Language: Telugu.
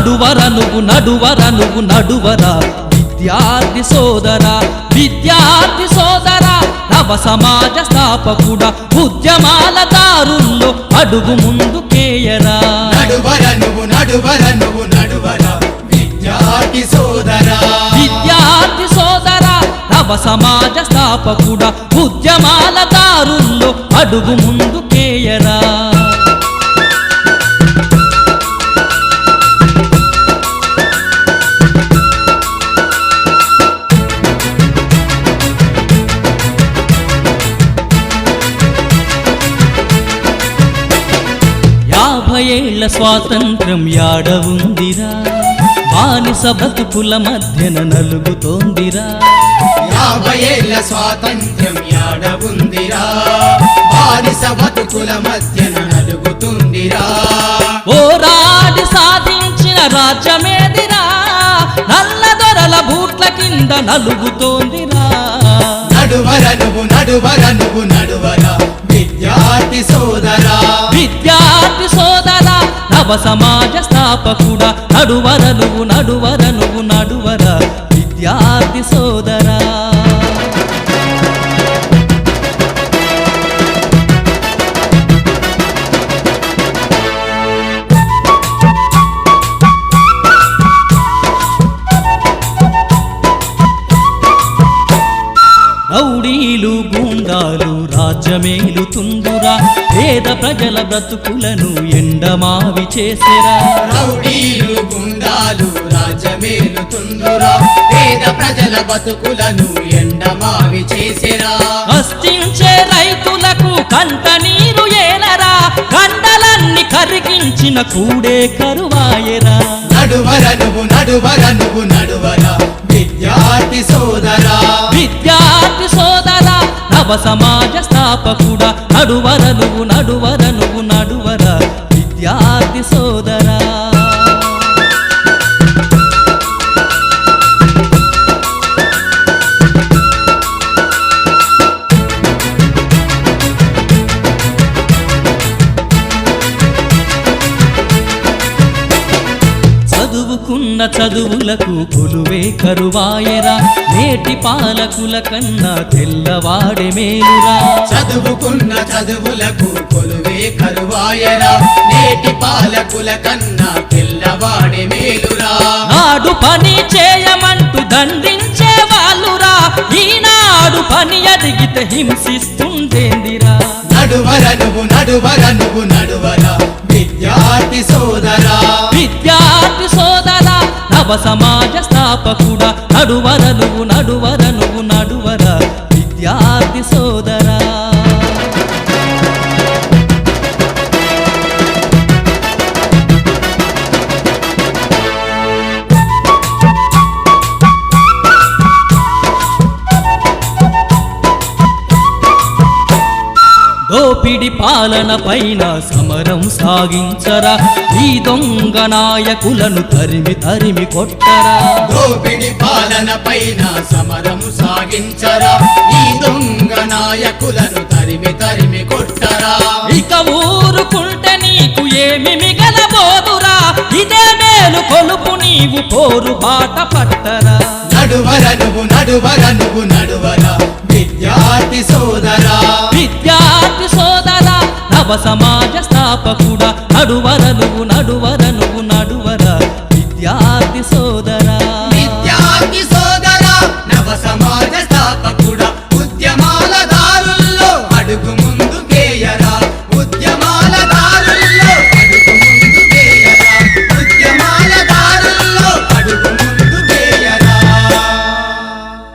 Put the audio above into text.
నడువర నువ్వు నడువర నువ్వు నడువర. విద్యార్థి సోదర విద్యార్థి సోదర నవ సమాజ స్థాపకుడ ఉద్యమాల దారుల్లో అడుగు ముందుకేయరా నడువర నువ్వు నడువర నువ్వు నడువర. విద్యార్థి సోదరా. విద్యార్థి సోదర నవ సమాజ స్థాపకుడ ఉద్యమాల దారుల్లో అడుగు ముందుకేయరా ఏళ్ళ స్వాతంత్రం యాడ ఉందిరా బానిస బతుకుల మధ్యన నలుగుతోందిరా. యాభై ఏళ్ళ స్వాతంత్ర్యం యాడ ఉందిరా బానిస బతుకుల మధ్యన నలుగుతుందిరా. పోరాడి సాధించిన రాజ్యమేదిరా? నల్ల దొరల బూట్ల కింద నలుగుతోందిరా. నడువర నువ్వు నడువర నువ్వు నడువర విద్యార్థి సోదరా. విద్యార్థి నవ సమాజ స్థాపకుడ నడువర నువ్వు నడువర నువ్వు నడువర విద్యార్థి సోదరా. రౌడీలు గూండాలు రాజ్యమేలు తుందురా. పేద ప్రజల బ్రతుకులను ఎండమావి చేసేరా. రౌడీలు గుండాలు రాజ్యమేలుతుందురా పేద ప్రజల బతుకులను ఎండమావి చేసేరా. కష్టించే రైతులకు కంట నీరు ఏలరా. కండలన్నీ కరిగించిన కూడే కరువాయరా. నడువర నువ్వు నడువర నువ్వు నడువర విద్యార్థి సోదర. నవ సమాజ స్థాపకుడ నడువర నువ్వు నడువర నువ్వు నడువర విద్యార్థి సోదరా. చదువుకున్న చదువులకు కొలువే కరువాయరా. నేటి పాలకుల కన్నా తెల్లవాడే మేలురా. చదువుకున్న చదువులకు కొలువే కరువాయరా. నేటి పాలకుల కన్నా పిల్లవాడి మేలురా. నాడు పని చేయమంటూ దండించే వాళ్ళురా. ఈనాడు పని అడిగితే హింసిస్తుండేందిరా. నడువర నువ్వు నడువర. నువ్వు నడువర విద్యార్థి సోదరా. సోదర నవ సమాజ స్థాపకుడా నడువర నువ్వు నడువర నువ్వు. దోపిడి పాలన పైన సమరం సాగించరా. ఈ దొంగ నాయకులను తరిమి తరిమి కొట్టరా. దోపిడి పాలన పైన సమరం సాగించరా. ఈ దొంగ నాయకులను తరిమి తరిమి కొట్టరా. ఇక ఊరుకుంటే నీకు ఏమి మిగలబోదురా. ఇదే మేలు కొలుపు నీవు పోరు బాట పట్టరా. నడువర నువ్వు నడువర నువ్వు నడువర విద్యార్థి సోదరా విద్యార్థి సోదర. నవ సమాజ స్థాపకుడ నడువర నువ్వు నడువర నువ్వు నడువర. విద్యార్థి సోదరా. విద్యార్థి సోదరా.